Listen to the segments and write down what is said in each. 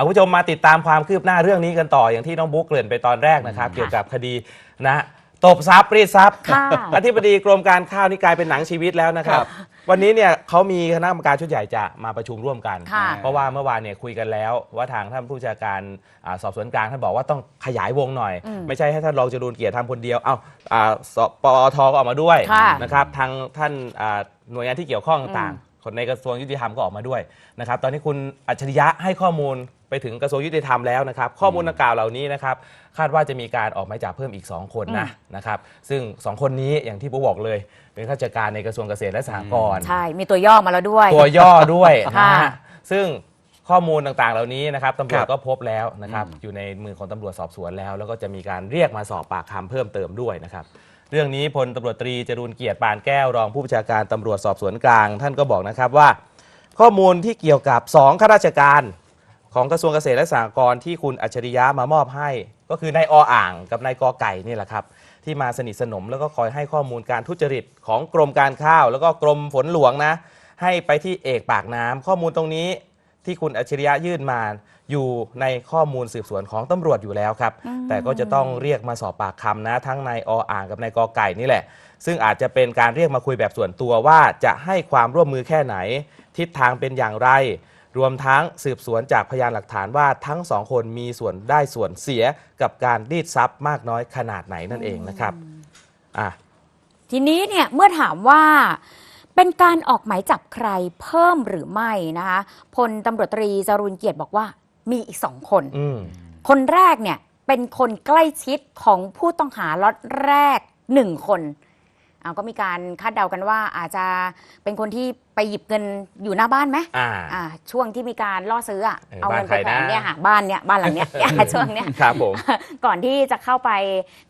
เอาคุณผู้ชมมาติดตามความคืบหน้าเรื่องนี้กันต่ออย่างที่น้องบุ๊กเกริ่นไปตอนแรกนะครับ เกี่ยวกับคดีนะตบทรัพย์รีดทรัพย์ค่ะ อธิบดีกรมการข้าวนี่กลายเป็นหนังชีวิตแล้วนะครับ วันนี้เนี่ยเขามีคณะกรรมการชุดใหญ่จะมาประชุมร่วมกัน ค่ะเพราะว่าเมื่อวานเนี่ยคุยกันแล้ว ว่าทางท่านผู้บัญชาการอ่าสอบสวนกลางท่านบอกว่าต้องขยายวงหน่อย อืมไม่ใช่ให้ท่านรองจรูนเกียรติทำคนเดียวเอาอ่าสปอทก็ออกมาด้วยค่ะนะครับทางท่านอ่าหน่วยงานที่เกี่ยวข้องต่างอืมๆคนในกระทรวงยุติธรรมก็ออกมาด้วยนะครับตอนนี้คุณอัจฉริยะให้ข้อมูล ไปถึงกระทรวงยุติธรรมแล้วนะครับ ข้อมูลดังกล่าวเหล่านี้นะครับ คาดว่าจะมีการออกหมายจับเพิ่มอีก 2 คนนะนะครับ ซึ่ง 2 คนนี้อย่างที่ผมบอกเลย เป็นข้าราชการในกระทรวงเกษตรและสหกรณ์ใช่ มีตัวย่อมาแล้วด้วย ตัวย่อด้วยนะค่ะฮะซึ่งข้อมูลต่างๆ เหล่านี้นะครับตำรวจครับก็พบแล้วนะครับ อยู่ในมือของตำรวจสอบสวนแล้ว แล้วก็จะมีการเรียกมาสอบปากคำเพิ่มเติมด้วยนะครับเรื่องนี้พลตำรวจตรีจรูนเกียรติปานแก้วรองผู้บัญชาการตำรวจสอบสวนกลาง ท่านก็บอกนะครับว่า ข้อมูลที่เกี่ยวกับ 2 ข้าราชการ ของกระทรวงเกษตรและสหกรณ์ที่คุณอัจฉริยะมามอบให้ ก็คือนายออ่างกับนายกอไก่นี่แหละครับ ที่มาสนิทสนมแล้วก็คอยให้ข้อมูลการทุจริตของกรมการข้าว แล้วก็กรมฝนหลวงนะ ให้ไปที่เอกปากน้ำข้อมูลตรงนี้ที่คุณอัจฉริยะยื่นมาอยู่ในข้อมูลสืบสวนของตำรวจอยู่แล้วครับ แต่ก็จะต้องเรียกมาสอบปากคำนะ ทั้งนายออ่างกับนายกอไก่นี่แหละ ซึ่งอาจจะเป็นการเรียกมาคุยแบบส่วนตัวว่าจะให้ความร่วมมือแค่ไหน ทิศทางเป็นอย่างไร รวมทั้งสืบสวนจากพยานหลักฐานว่าทั้งสองคนมีส่วนได้ส่วนเสียกับการรีดทรัพย์มากน้อยขนาดไหนนั่นเองนะครับอะทีนี้เนี่ยเมื่อถามว่าเป็นการออกหมายจับใครเพิ่มหรือไม่นะคะพลตำรวจตรีจรูนเกียรติบอกว่ามีอีกสองคน อืมคนแรกเนี่ยเป็นคนใกล้ชิดของผู้ต้องหาล็อตแรกหนึ่งคนอ่า ก็มีการคาดเดากันว่าอาจจะเป็นคนที่ไปหยิบเงินอยู่หน้าบ้านไหมอ่าอ่าช่วงที่มีการล่อซื้ออะเออเอาเงินไปบ้านใครแผนะนเนี่ยค่ะบ้านเนี่ยบ้านหลังเนี้ย ช่วงเนี้ยครับผม ก่อนที่จะเข้าไป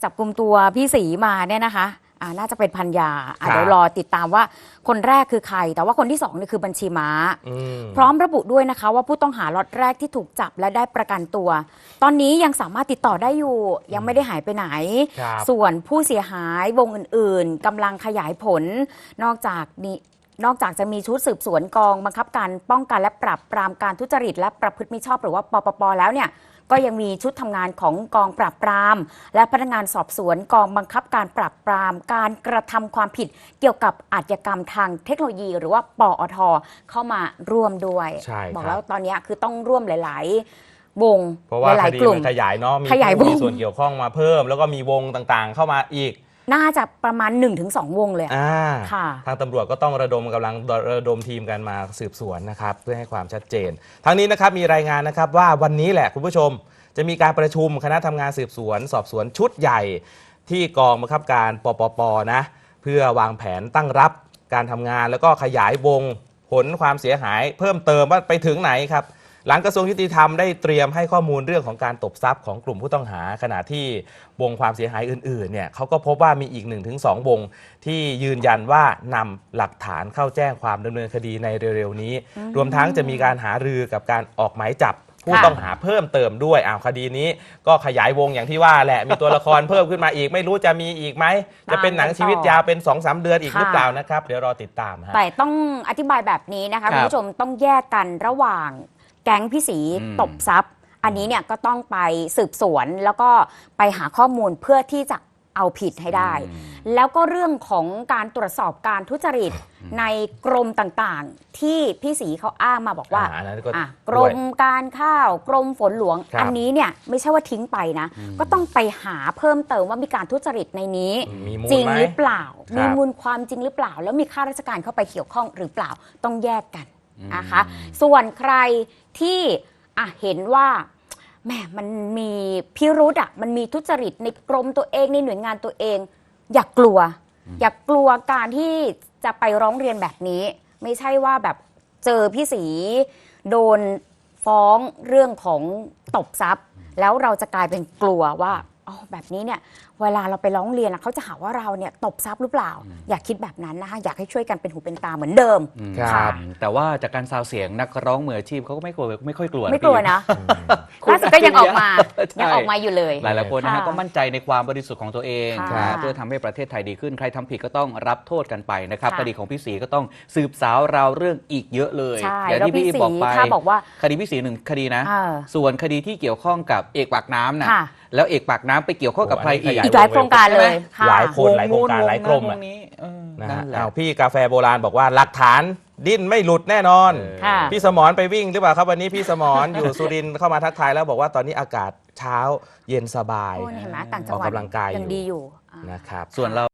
จับกลุ่มตัวพี่สีมาเนี่ยนะคะ อ่าน่าจะเป็นพันยาอะครับ เดี๋ยวรอติดตามว่าคนแรกคือใคร แต่ว่าคนที่สองเนี่ยคือบัญชีม้า อืม พร้อมระบุด้วยนะคะว่าผู้ต้องหาล็อตแรกที่ถูกจับและได้ประกันตัว ตอนนี้ยังสามารถติดต่อได้อยู่ ยังไม่ได้หายไปไหน ครับ ส่วนผู้เสียหายวงอื่นๆกำลังขยายผล นอกจากนี้นอกจากจะมีชุดสืบสวนกอง บังคับการป้องกันและปราบปรามการทุจริตและประพฤติมิชอบหรือว่าปปปแล้วเนี่ย ก็ยังมีชุดทำงานของกองปราบปราม และพนักงานสอบสวนกองบังคับการปราบปราม การกระทำความผิดเกี่ยวกับอาชญากรรมทางเทคโนโลยี หรือว่าปอท เข้ามาร่วมด้วย ใช่บอกครับแล้วตอนนี้คือต้องร่วมหลาย ๆ วงเพราะว่าหคลายดีๆกลุ่ม มันขยายเนาะมีขยายผู้วงมีส่วนเกี่ยวข้องมาเพิ่ม แล้วก็มีวงต่างๆ เข้ามาอีก น่าจะประมาณ 1-2 วงเลยอะอ่าค่ะ ทางตำรวจก็ต้องระดมกำลังระดมทีมกันมาสืบสวนนะครับ เพื่อให้ความชัดเจน ทั้งนี้นะครับมีรายงานนะครับว่าวันนี้แหละคุณผู้ชม จะมีการประชุมคณะทำงานสืบสวน สอบสวนชุดใหญ่ ที่กองบังคับการปปปนะเพื่อวางแผนตั้งรับการทำงานแล้วก็ขยายวงผลความเสียหายเพิ่มเติมว่าไปถึงไหนครับ หลังกระทรวงยุติธรรมได้เตรียมให้ข้อมูลเรื่องของการตบทรัพย์ของกลุ่มผู้ต้องหา ขณะที่วงความเสียหายอื่นๆเนี่ยเขาก็พบว่ามีอีก 1-2 วงที่ยืนยันว่านำหลักฐานเข้าแจ้งความดำเนินคดีในเร็วๆนี้ รวมทั้งจะมีการหารือกับการออกหมายจับผู้ค่ะต้องหาเพิ่มเติมด้วยอ้าวคดีนี้ ก็ขยายวงอย่างที่ว่าแหละ มีตัวละครเพิ่มขึ้นมาอีก ไม่รู้จะมีอีกไหม จะเป็นหนังชีวิตยาวเป็น2อสเดือนอีกหรือเปล่านะครับ เดี๋ยวรอติดตามฮะแต่ต้องอธิบายแบบนี้นะคะครับคุณผู้ชมต้องแยกกันระหว่าง แก๊งพี่สีอืม ตบทรัพย์ อันนี้เนี่ยก็ต้องไปสืบสวนแล้วก็ไปหาข้อมูลเพื่อที่จะเอาผิดให้ได้แล้วก็เรื่องของการตรวจสอบการทุจริตในกรมต่างๆ ที่พี่สีเขาอ้างมาบอกว่าอ่าอันนั้นก็อะกรด้วยมการข้าวกรมฝนหลวง ครับ อันนี้เนี่ยไม่ใช่ว่าทิ้งไปนะ ก็ต้องไปหาเพิ่มเติมว่ามีการทุจริตในนี้ มีมูลจริงไหม หรือเปล่า ครับ มีมูลความจริงหรือเปล่า แล้วมีข้าราชการเข้าไปเกี่ยวข้องหรือเปล่าต้องแยกกัน นะคะ ส่วนใครที่อะเห็นว่าแหมมันมีพิรุธอะมันมีทุจริตในกรมตัวเองในหน่วยงานตัวเอง อย่ากกลัว อย่ากกลัวการที่จะไปร้องเรียนแบบนี้ ไม่ใช่ว่าแบบเจอพี่สีโดนฟ้องเรื่องของตบทรัพย์ แล้วเราจะกลายเป็นกลัวว่าอ๋อแบบนี้เนี่ย เวลาเราไปร้องเรียนอะเขาจะหาว่าเราเนี่ยตบทรัพย์หรือเปล่า อย่าคิดแบบนั้นนะคะอยากให้ช่วยกันเป็นหูเป็นตาเหมือนเดิมอืมครับแต่ว่าจากการซาวเสียงนักร้องมืออาชีพเขาก็ไม่กลัวไม่ค่อยกลัวไม่กลัวพี่นะคุณล่าสุดก็ยังออกมาใช่ยังออกมาอยู่เลยหลายๆคนนะฮะค่ะก็มั่นใจในความบริสุทธิ์ของตัวเองค่ะนะเพื่อทำให้ประเทศไทยดีขึ้นใครทำผิดก็ต้องรับโทษกันไปนะครับค่ะ คดีของพี่ศรีก็ต้องสืบสาวราวเรื่องอีกเยอะเลยใช่อย่างแล้วที่พี่พี่ศรีบอกไปถ้าบอกว่า คดีพี่ศรีหนึ่งคดีนะ เออส่วนคดีที่เกี่ยวข้องกับเอกปากน้ำน่ะค่ะ แล้วเอกปากน้ำไปเกี่ยวข้องกับใครอีกโอ้อันนี้ขยอีกหลายโครงการเลยค่ะ หลายคนหลายโครงการหลายกรมวอะงนี้เออนะนั่ฮะนแหละ อ้าวพี่กาแฟโบราณบอกว่าหลักฐานดิ้นไม่หลุดแน่นอนเออค่ะ พี่สมรไปวิ่งหรือเปล่าครับวันนี้พี่สมร อยู่สุรินทร์เข้ามาทักทายแล้วบอกว่าตอนนี้อากาศเช้าเย็นสบาย โอ้นี่เห็นไหมต่างจังหวัดออกกำลังกายอยู่ยังดีอยู่อ่า นะครับ ส่วนเรา